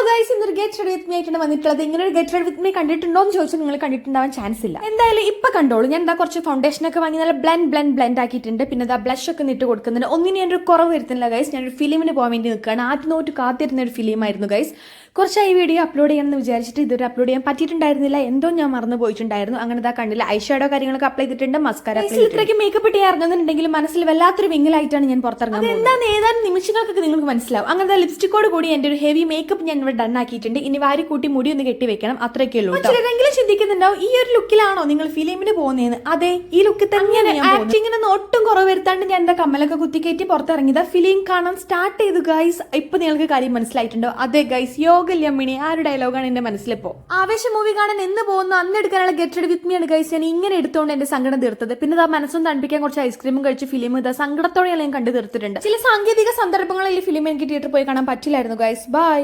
Hello guys ഇന്നൊരു get ready with me ആയിട്ടാണ് വന്നിട്ടുള്ളത്. ഇങ്ങനെ ഒരു ഗെറ്റ് റെഡി വിത്ത് മീ കണ്ടിട്ടുണ്ടോ എന്ന് ചോദിച്ചാൽ നിങ്ങൾ കണ്ടിട്ടുണ്ടാവാൻ ചാൻസ് ഇല്ല. എന്തായാലും ഇപ്പൊ കണ്ടോളൂ. ഞാൻ എന്താ കുറച്ച് ഫൗണ്ടേഷൻ ഒക്കെ വാങ്ങി നല്ല ബ്ലെൻഡ് ബ്ലെൻഡ് ബ്ലെൻഡ് ആക്കിയിട്ടുണ്ട്. പിന്നെ ആ ബ്ലഷ് ഒക്കെ ഇട്ട് കൊടുക്കുന്നുണ്ട്. ഒന്നിനും ഞാനൊരു കുറവ് വരുത്തുന്നില്ല ഗൈസ് ഞാനൊരു ഫിലിമിന് പോകാൻ വേണ്ടി നിൽക്കുകയാണ്. ആദ്യം നോട്ട് കാത്തിരുന്ന ഒരു ഫിലിമായിരുന്നു ഗൈസ് കുറച്ചായി വീഡിയോ അപ്ലോഡ് ചെയ്യണമെന്ന് വിചാരിച്ചിട്ട് ഇതൊരു അപ്ലോഡ് ചെയ്യാൻ പറ്റിയിട്ടുണ്ടായിരുന്നില്ല. എന്തോ ഞാൻ മറന്നു പോയിട്ടുണ്ടായിരുന്നു. അങ്ങനെ ഇതാ കണ്ടില്ല. ഐഷാഡോ കാര്യങ്ങളൊക്കെ അപ്ലൈ ചെയ്തിട്ടുണ്ട്. മസ്കാര ഇത്രയ്ക്ക് മേക്കപ്പ് ഇട്ട് ഇറങ്ങുന്നുണ്ടെങ്കിൽ മനസ്സിൽ വല്ലാത്തൊരു വിങ്ങലായിട്ടാണ് ഞാൻ പുറത്തിറങ്ങുന്നത് എന്താന്ന് ഏതാനും നിമിഷങ്ങൾക്കൊക്കെ നിങ്ങൾക്ക് മനസ്സിലാവും. അങ്ങനത്തെ ലിപ്സ്റ്റിക്കോട് കൂടി എന്റെ ഒരു ഹെവി മേക്കപ്പ് ഞാൻ ഇവിടെ ഡൺ ആക്കിയിട്ടുണ്ട്. ഇനി വാരി കൂട്ടി മുടി ഒന്ന് കെട്ടി വെക്കണം. അത്രയൊക്കെ ഉള്ളൂ ചിലരെങ്കിലും ചിന്തിക്കുന്നുണ്ടാവും ഈ ഒരു ലുക്കിലാണോ നിങ്ങൾ ഫിലിമിന് പോകുന്നതെന്ന്? അതെ ഈ ലുക്ക് തന്നെയാണ് ആക്ടിങ്ങിന് ഒട്ടും കുറവ് വരുത്താണ്ട് ഞാൻ എന്താ കമ്മലൊക്കെ കുത്തിക്കയറ്റി പുറത്തിറങ്ങിയത്. ഫിലിം കാണാൻ സ്റ്റാർട്ട് ചെയ്തു ഗൈസ് ഇപ്പൊ നിങ്ങൾക്ക് കാര്യം മനസ്സിലായിട്ടുണ്ടോ? അതെ ഗൈസ് യോഗല്യമ്മിണി ആ ഒരു ഡയലോഗാണ് എന്റെ മനസ്സിലിപ്പോ. ആവേശ മൂവി കാണാൻ എന്ന് പോകുന്നു? അന്ന് എടുക്കാനുള്ള ഗെറ്റ് വിത്ത് മീ ആണ് ഗൈസ് ഞാൻ ഇങ്ങനെ എടുത്തുകൊണ്ട് എന്റെ സങ്കടം തീർത്തത്. പിന്നെ ആ മനസ്സും തണുപ്പിക്കാൻ കുറച്ച് ഐസ്ക്രീമും കഴിച്ച് ഫിലിം ഇതാ സങ്കടത്തോടെ ഞാൻ കണ്ടു തീർത്തിട്ടുണ്ട്. ചില സാങ്കേതിക സന്ദർഭങ്ങളിൽ ഈ ഫിലിം എനിക്ക് തിയേറ്ററിൽ പോയി കാണാൻ പറ്റില്ലായിരുന്നു ഗൈസ് ബൈ